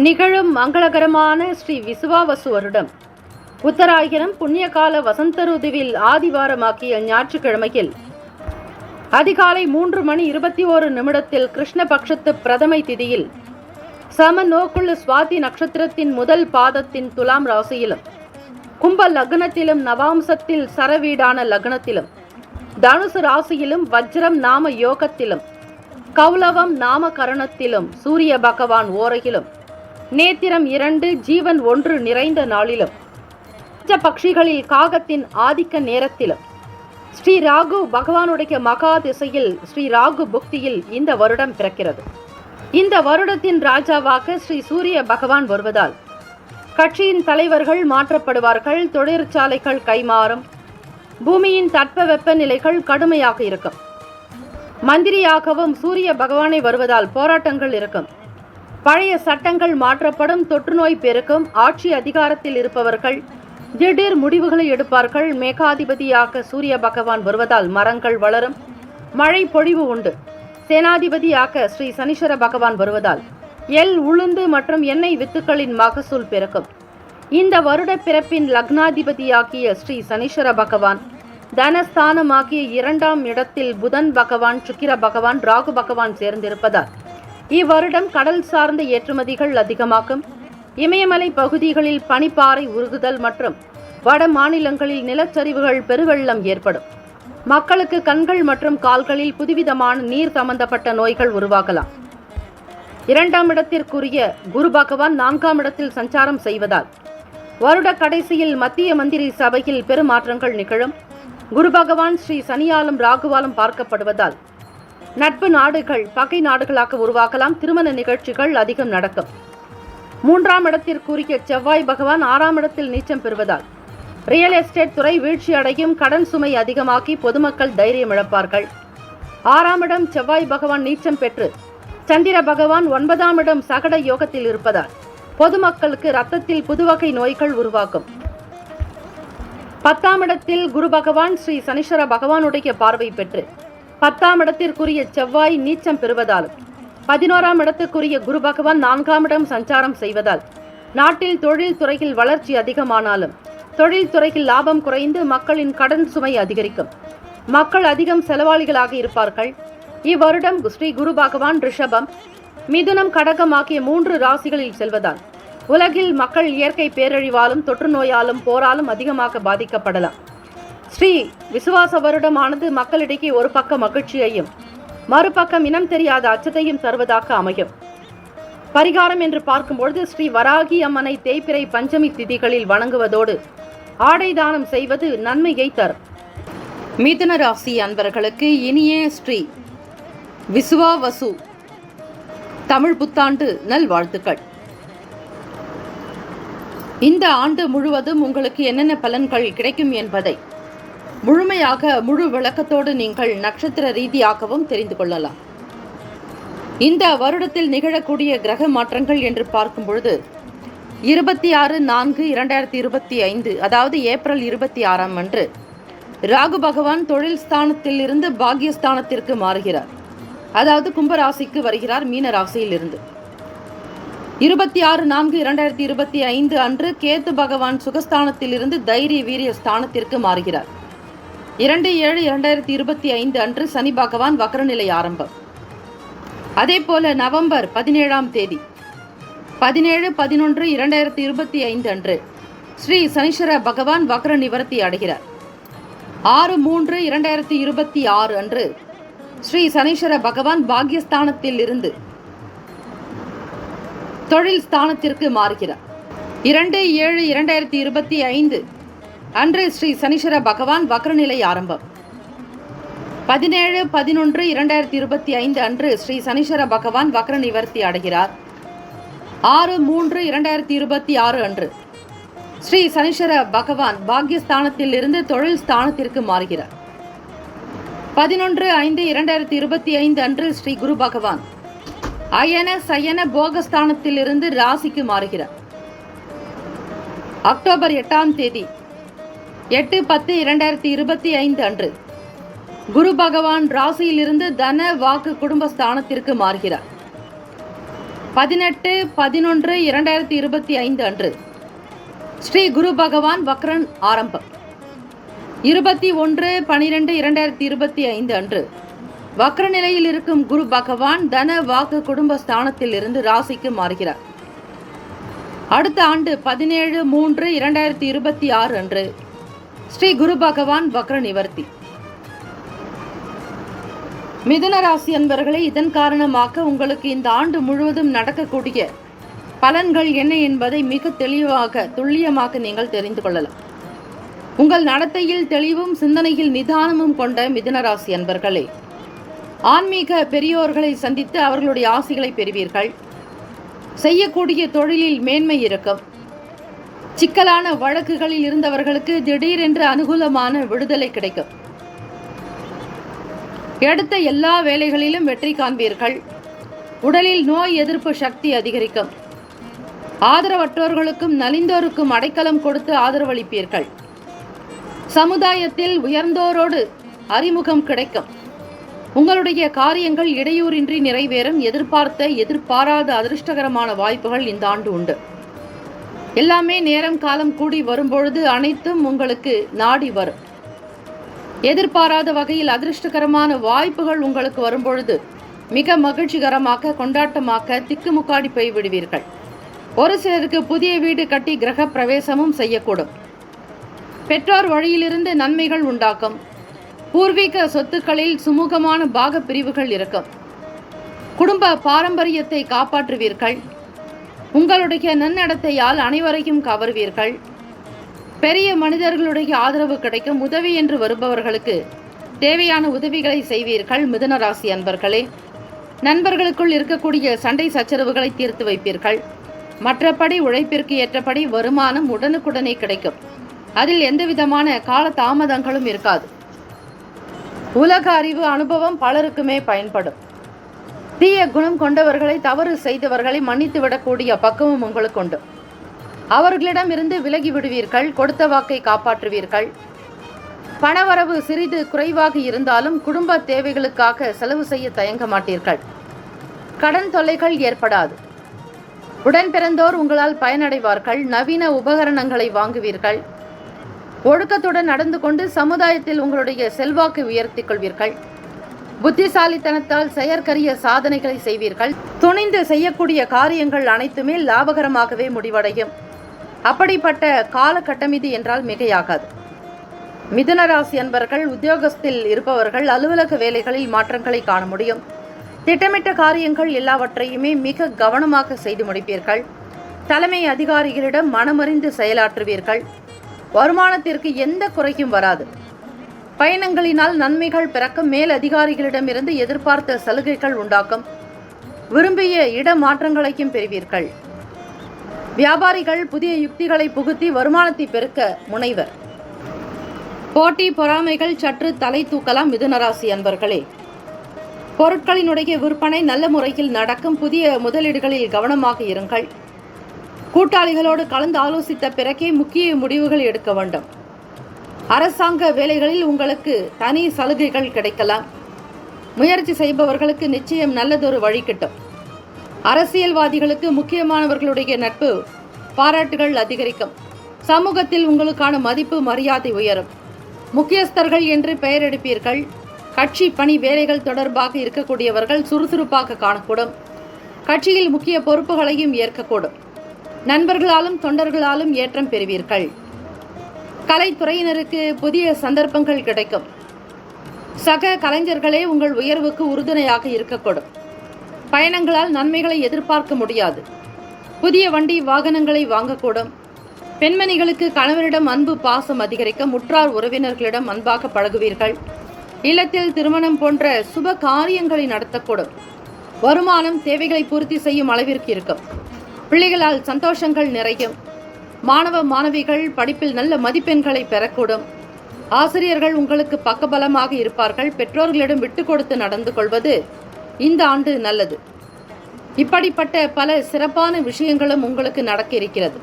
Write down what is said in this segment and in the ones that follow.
நிகழும் மங்களகரமான ஸ்ரீ விசுவாவசு வருடம் உத்தராயணம் புண்ணியகால வசந்த ருதுவில் ஆதிவாரமாக்கிய ஞாயிற்றுக்கிழமையில் அதிகாலை மூன்று மணி இருபத்தி ஓரு நிமிடத்தில் கிருஷ்ணபக்ஷத்து பிரதமை திதியில் சம நோக்குள்ள சுவாதி நட்சத்திரத்தின் முதல் பாதத்தின் துலாம் ராசியிலும் கும்ப லக்னத்திலும் நவாம்சத்தில் சரவீடான லக்னத்திலும் தனுசு ராசியிலும் வஜ்ரம் நாம யோகத்திலும் கௌலவம் நாம கரணத்திலும் சூரிய பகவான் ஓரையிலும் நேத்திரம் இரண்டு ஜீவன் ஒன்று நிறைந்த நாளிலும். உச்ச பட்சிகளில் காகத்தின் ஆதிக்க நேரத்திலும். ஸ்ரீ ராகு பகவானுடைய மகா திசையில் ஸ்ரீ ராகு புக்தியில் இந்த வருடம் பிறக்கிறது. இந்த வருடத்தின் ராஜாவாக ஸ்ரீ சூரிய பகவான் வருவதால் கட்சியின் தலைவர்கள் மாற்றப்படுவார்கள் தொழிற்சாலைகள் கைமாறும் பூமியின் தட்பவெப்ப நிலைகள் கடுமையாக இருக்கும். மந்திரியாகவும் சூரிய பகவானை வருவதால் போராட்டங்கள் இருக்கும். பழைய சட்டங்கள் மாற்றப்படும் தொற்றுநோய் பெருக்கும் ஆட்சி அதிகாரத்தில் இருப்பவர்கள். திடீர் முடிவுகளை எடுப்பார்கள். மேகாதிபதியாக சூரிய பகவான் வருவதால் மரங்கள் வளரும். மழை பொழிவு உண்டு. சேனாதிபதியாக ஸ்ரீ சனீஸ்வர பகவான் வருவதால் எல் உளுந்து மற்றும் எண்ணெய் வித்துக்களின் மகசூல் பெருக்கும். இந்த வருட பிறப்பின் லக்னாதிபதியாகிய ஸ்ரீ சனீஸ்வர பகவான் தனஸ்தானமாகிய இரண்டாம் இடத்தில் புதன் பகவான் சுக்கிர பகவான் ராகு பகவான் சேர்ந்திருப்பதால் இவ்வருடம் கடல் சார்ந்த ஏற்றுமதிகள் அதிகமாகும். இமயமலை பகுதிகளில் பனிப்பாறை உருகுதல் மற்றும் வட மாநிலங்களில் நிலச்சரிவுகள் பெருவெள்ளம் ஏற்படும். மக்களுக்கு கண்கள் மற்றும் கால்களில் புதுவிதமான நீர் சம்பந்தப்பட்ட நோய்கள் உருவாகலாம். இரண்டாம் இடத்திற்குரிய குரு பகவான் நான்காம் இடத்தில் சஞ்சாரம் செய்வதால் வருட கடைசியில் மத்திய மந்திரி சபையில் பெருமாற்றங்கள் நிகழும். குரு பகவான் ஸ்ரீ சனியாலும் ராகுவாலும் பார்க்கப்படுவதால் நட்பு நாடுகள் பகை நாடுகளாக உருவாகலாம். திருமண நிகழ்ச்சிகள் அதிகம் நடக்கும். மூன்றாம் இடத்திற்குரிய செவ்வாய் பகவான் ஆறாம் இடத்தில் நீச்சம் பெறுவதால் ரியல் எஸ்டேட் துறை வீழ்ச்சி அடையும் கடன் சுமை அதிகமாக்கி பொதுமக்கள் தைரியம் இழப்பார்கள். ஆறாம் இடம் செவ்வாய் பகவான் நீச்சம் பெற்று சந்திர பகவான் ஒன்பதாம் இடம் சகட யோகத்தில் இருப்பதால் பொதுமக்களுக்கு ரத்தத்தில் புதுவகை நோய்கள் உருவாக்கும். பத்தாம் இடத்தில் குரு பகவான் ஸ்ரீ சனீஸ்வர பகவானுடைய பார்வை பெற்று பத்தாம் இடத்திற்குரிய செவ்வாய் நீச்சம் பெறுவதாலும் பதினோராம் இடத்துக்குரிய குரு பகவான் நான்காம் இடம் சஞ்சாரம் செய்வதால் நாட்டில் தொழில் துறையில் வளர்ச்சி அதிகமானாலும் தொழில் துறையில் லாபம் குறைந்து மக்களின் கடன் சுமை அதிகரிக்கும். மக்கள் அதிகம் செலவாளிகளாக இருப்பார்கள். இவ்வருடம் ஸ்ரீ குரு பகவான் ரிஷபம் மிதுனம் கடகம் ஆகிய மூன்று ராசிகளில் செல்வதால் உலகில் மக்கள் இயற்கை பேரழிவாலும் தொற்று நோயாலும் போராலும் அதிகமாக பாதிக்கப்படலாம். ஸ்ரீ விசுவாச வருடமானது மக்களிடையே ஒரு பக்க மகிழ்ச்சியையும் மறுபக்கம் இனம் தெரியாத அச்சத்தையும் தருவதாக அமையும். பரிகாரம் என்று பார்க்கும்பொழுது ஸ்ரீ வராகி அம்மனை தேய்பிரை பஞ்சமி திதிகளில் வணங்குவதோடு ஆடை தானம் செய்வது நன்மையை தரும். மிதுன ராசி அன்பர்களுக்கு இனிய ஸ்ரீ விசுவாவசு தமிழ் புத்தாண்டு நல்வாழ்த்துக்கள். இந்த ஆண்டு முழுவதும் உங்களுக்கு என்னென்ன பலன்கள் கிடைக்கும் என்பதை முழுமையாக முழு விளக்கத்தோடு நீங்கள் நட்சத்திர ரீதியாகவும் தெரிந்து கொள்ளலாம். இந்த வருடத்தில் நிகழக்கூடிய கிரக மாற்றங்கள் என்று பார்க்கும் பொழுது இருபத்தி ஆறு நான்கு இரண்டாயிரத்தி இருபத்தி ஐந்து அதாவது ஏப்ரல் இருபத்தி ஆறாம் அன்று ராகு பகவான் தொழில் ஸ்தானத்தில் இருந்து பாக்யஸ்தானத்திற்கு மாறுகிறார். அதாவது கும்பராசிக்கு வருகிறார் மீன ராசியிலிருந்து. இருபத்தி ஆறு நான்கு இரண்டாயிரத்தி இருபத்தி ஐந்து அன்று கேத்து பகவான் சுகஸ்தானத்தில் இருந்து தைரிய வீரிய ஸ்தானத்திற்கு மாறுகிறார். இரண்டு ஏழு இரண்டாயிரத்தி இருபத்தி ஐந்து அன்று சனி பகவான் வக்ரநிலை ஆரம்பம். அதே போல நவம்பர் பதினேழாம் தேதி பதினேழு பதினொன்று இரண்டாயிரத்தி இருபத்தி ஐந்து அன்று ஸ்ரீ சனீஸ்வர பகவான் வக்ர நிவர்த்தி அடைகிறார். ஆறு மூன்று இரண்டாயிரத்தி இருபத்தி ஆறு அன்று ஸ்ரீ சனீஸ்வர பகவான் பாக்யஸ்தானத்தில் இருந்து தொழில் ஸ்தானத்திற்கு மாறுகிறார். இரண்டு ஏழு இரண்டாயிரத்தி இருபத்தி ஐந்து அன்று ஸ்ரீ சனீஸ்வர பகவான் வக்ரநிலை ஆரம்பம். பதினேழு பதினொன்று இரண்டாயிரத்தி இருபத்தி ஐந்து அன்று ஸ்ரீ சனீஸ்வர பகவான் வக்ர நிவர்த்தி அடைகிறார். ஆறு மூன்று இரண்டாயிரத்தி இருபத்தி ஆறு அன்று ஸ்ரீ சனீஸ்வர பகவான் பாக்யஸ்தானத்தில் இருந்து தொழில் ஸ்தானத்திற்கு மாறுகிறார். பதினொன்று ஐந்து இரண்டாயிரத்தி இருபத்தி ஐந்து அன்று ஸ்ரீ குரு பகவான் அயன சயன போகஸ்தானத்திலிருந்து ராசிக்கு மாறுகிறார். அக்டோபர் எட்டாம் தேதி எட்டு பத்து இரண்டாயிரத்தி இருபத்தி ஐந்து அன்று குரு பகவான் ராசியிலிருந்து தன வாக்கு குடும்ப ஸ்தானத்திற்கு மாறுகிறார். பதினெட்டு பதினொன்று இரண்டாயிரத்தி இருபத்தி ஐந்து அன்று ஸ்ரீ குரு பகவான் வக்ரன் ஆரம்பம். இருபத்தி ஒன்று பனிரெண்டு இரண்டாயிரத்தி இருபத்தி ஐந்து அன்று வக்ர நிலையில் இருக்கும் குரு பகவான் தன வாக்கு குடும்ப ஸ்தானத்தில் இருந்து ராசிக்கு மாறுகிறார். அடுத்த ஆண்டு பதினேழு மூன்று இரண்டாயிரத்தி இருபத்தி ஆறு அன்று ஸ்ரீ குரு பகவான் வக்ர நிவர்த்தி. மிதுன ராசி அன்பர்களே இதன் காரணமாக உங்களுக்கு இந்த ஆண்டு முழுவதும் நடக்கக்கூடிய பலன்கள் என்ன என்பதை மிக தெளிவாக துல்லியமாக நீங்கள் தெரிந்து கொள்ளலாம். உங்கள் நடத்தையில் தெளிவும் சிந்தனையில் நிதானமும் கொண்ட மிதுன ராசி அன்பர்களே ஆன்மீக பெரியோர்களை சந்தித்து அவர்களுடைய ஆசைகளை பெறுவீர்கள். செய்யக்கூடிய தொழிலில் மேன்மை இருக்கும். சிக்கலான வழக்குகளில் இருந்தவர்களுக்கு திடீரென்று அனுகூலமான விடுதலை கிடைக்கும். எடுத்த எல்லா வேலைகளிலும் வெற்றி காண்பீர்கள். உடலில் நோய் எதிர்ப்பு சக்தி அதிகரிக்கும். ஆதரவற்றோர்களுக்கும் நலிந்தோருக்கும் அடைக்கலம் கொடுத்து ஆதரவளிப்பீர்கள். சமுதாயத்தில் உயர்ந்தோரோடு அறிமுகம் கிடைக்கும். உங்களுடைய காரியங்கள் இடையூறின்றி நிறைவேறும். எதிர்பார்த்த எதிர்பாராத அதிர்ஷ்டகரமான வாய்ப்புகள் இந்த ஆண்டு உண்டு. எல்லாமே நேரம் காலம் கூடி வரும்பொழுது அனைத்தும் உங்களுக்கு நாடி வரும். எதிர்பாராத வகையில் அதிர்ஷ்டகரமான வாய்ப்புகள் உங்களுக்கு வரும்பொழுது மிக மகிழ்ச்சிகரமாக கொண்டாட்டமாக திக்குமுக்காடி போய் விடுவீர்கள் ஒரு சிலருக்கு புதிய வீடு கட்டி கிரக பிரவேசமும் செய்யக்கூடும். பெற்றோர் வழியிலிருந்து நன்மைகள் உண்டாக்கும். பூர்வீக சொத்துக்களில் சுமூகமான பாக பிரிவுகள் இருக்கும். குடும்ப பாரம்பரியத்தை காப்பாற்றுவீர்கள். உங்களுடைய நன்னடத்தையால் அனைவரையும் கவர்வீர்கள். பெரிய மனிதர்களுடைய ஆதரவு கிடைக்கும் உதவி என்று வருபவர்களுக்கு தேவையான உதவிகளை செய்வீர்கள் மிதுனராசி அன்பர்களே. நண்பர்களுக்குள் இருக்கக்கூடிய சண்டை சச்சரவுகளை தீர்த்து வைப்பீர்கள். மற்றபடி உழைப்பிற்கு ஏற்றபடி வருமானம் உடனுக்குடனே கிடைக்கும். அதில் எந்தவிதமான கால தாமதங்களும் இருக்காது. உலக அறிவு அனுபவம் பலருக்குமே பயன்படும். தீய குணம் கொண்டவர்களை தவறு செய்தவர்களை மன்னித்து விடக்கூடிய பக்குவம் உங்களுக்கு உண்டு. அவர்களிடம் இருந்து விலகி விடுவீர்கள் கொடுத்த வாக்கை காப்பாற்றுவீர்கள். பணவரவு சிறிது குறைவாக இருந்தாலும் குடும்ப தேவைகளுக்காக செலவு செய்ய தயங்க மாட்டீர்கள். கடன் தொல்லைகள் ஏற்படாது. உடன் பிறந்தோர் உங்களால் பயனடைவார்கள் நவீன உபகரணங்களை வாங்குவீர்கள். ஒழுக்கத்துடன் நடந்து கொண்டு சமுதாயத்தில் உங்களுடைய செல்வாக்கு உயர்த்திக் கொள்வீர்கள். புத்திசாலித்தனத்தால் செயற்கரிய சாதனைகளை செய்வீர்கள். துணிந்து செய்யக்கூடிய காரியங்கள் அனைத்துமே லாபகரமாகவே முடிவடையும். அப்படிப்பட்ட காலகட்டம் இது என்றால் மிகையாகாது. மிதுனராசி என்பர்கள் அன்பர்கள் உத்தியோகத்தில் இருப்பவர்கள் அலுவலக வேலைகளில் மாற்றங்களை காண முடியும். திட்டமிட்ட காரியங்கள் எல்லாவற்றையுமே மிக கவனமாக செய்து முடிப்பீர்கள். தலைமை அதிகாரிகளிடம் மனமறிந்து செயலாற்றுவீர்கள். வருமானத்திற்கு எந்த குறையும் வராது. பயணங்களினால் நன்மைகள் பிறக்க மேல் அதிகாரிகளிடமிருந்து எதிர்பார்த்த சலுகைகள் உண்டாக்கும். விரும்பிய இடமாற்றங்களையும் பெறுவீர்கள். வியாபாரிகள் புதிய யுக்திகளை புகுத்தி வருமானத்தை பெருக்க முனைவர். போட்டி பொறாமைகள் சற்று தலை தூக்கலாம் மிதுனராசி அன்பர்களே. பொருட்களினுடைய விற்பனை நல்ல முறையில் நடக்கும் புதிய முதலீடுகளில் கவனமாக இருங்கள். கூட்டாளிகளோடு கலந்து ஆலோசித்த பிறகே முக்கிய முடிவுகள் எடுக்க வேண்டும். அரசாங்க வேலைகளில் உங்களுக்கு தனி சலுகைகள் கிடைக்கலாம். முயற்சி செய்பவர்களுக்கு நிச்சயம் நல்லதொரு வழி கிட்டும். அரசியல்வாதிகளுக்கு முக்கியமானவர்களுடைய நட்பு பாராட்டுகள் அதிகரிக்கும். சமூகத்தில் உங்களுக்கான மதிப்பு மரியாதை உயரும். முக்கியஸ்தர்கள் என்று பெயர் எடுப்பீர்கள். கட்சி பணி வேலைகள் தொடர்பாக இருக்கக்கூடியவர்கள் சுறுசுறுப்பாக காணக்கூடும். கட்சியில் முக்கிய பொறுப்புகளையும் ஏற்கக்கூடும். நண்பர்களாலும் தொண்டர்களாலும் ஏற்றம் பெறுவீர்கள். கலைத்துறையினருக்கு புதிய சந்தர்ப்பங்கள் கிடைக்கும். சக கலைஞர்களே உங்கள் உயர்வுக்கு உறுதுணையாக இருக்கக்கூடும். பயணங்களால் நன்மைகளை எதிர்பார்க்க முடியாது. புதிய வண்டி வாகனங்களை வாங்கக்கூடும். பெண்மணிகளுக்கு கணவரிடம் அன்பு பாசம் அதிகரிக்க முற்றார் உறவினர்களிடம் அன்பாக பழகுவீர்கள். இல்லத்தில் திருமணம் போன்ற சுப காரியங்களை நடத்தக்கூடும். வருமானம் தேவைகளை பூர்த்தி செய்யும் அளவிற்கு இருக்கும். பிள்ளைகளால் சந்தோஷங்கள் நிறையும். மாணவ மாணவிகள் படிப்பில் நல்ல மதிப்பெண்களை பெறக்கூடும். ஆசிரியர்கள் உங்களுக்கு பக்கபலமாக இருப்பார்கள். பெற்றோர்களிடம் விட்டு கொடுத்து நடந்து கொள்வது இந்த ஆண்டு நல்லது. இப்படிப்பட்ட பல சிறப்பான விஷயங்களும் உங்களுக்கு நடக்க இருக்கிறது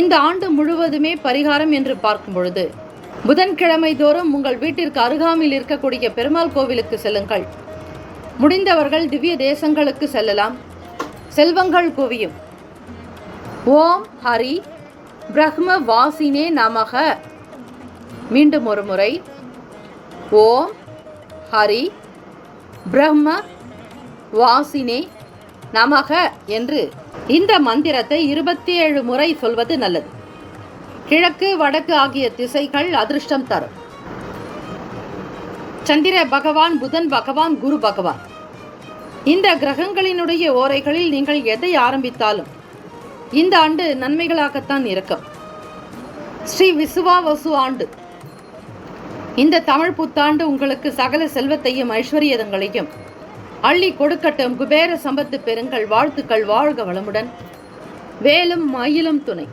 இந்த ஆண்டு முழுவதுமே பரிகாரம் என்று பார்க்கும் பொழுது புதன்கிழமை தோறும் உங்கள் வீட்டிற்கு அருகாமையில் இருக்கக்கூடிய பெருமாள் கோவிலுக்கு செல்லுங்கள். முடிந்தவர்கள் திவ்ய தேசங்களுக்கு செல்லலாம். செல்வங்கள் குவியும். ஓம் ஹரி பிரம்ம வாசினே நமக. மீண்டும் ஒரு முறை. ஓம் ஹரி பிரம்ம வாசினே நமக என்று இந்த மந்திரத்தை இருபத்தி ஏழு முறை சொல்வது நல்லது. கிழக்கு வடக்கு ஆகிய திசைகள் அதிர்ஷ்டம் தரும். சந்திர பகவான் புதன் பகவான் குரு பகவான். இந்த கிரகங்களினுடைய ஓரைகளில் நீங்கள் எதை ஆரம்பித்தாலும் இந்த ஆண்டு நன்மைகளாகத்தான் இருக்கும் ஸ்ரீ விசுவாவசு ஆண்டு. இந்த தமிழ் புத்தாண்டு உங்களுக்கு சகல செல்வத்தையும் ஐஸ்வர்யதங்களையும் அள்ளி கொடுக்கட்டும் குபேர சம்பத்து பெருங்கள் வாழ்த்துக்கள் வாழ்க வளமுடன். வேலும் மயிலும் துணை.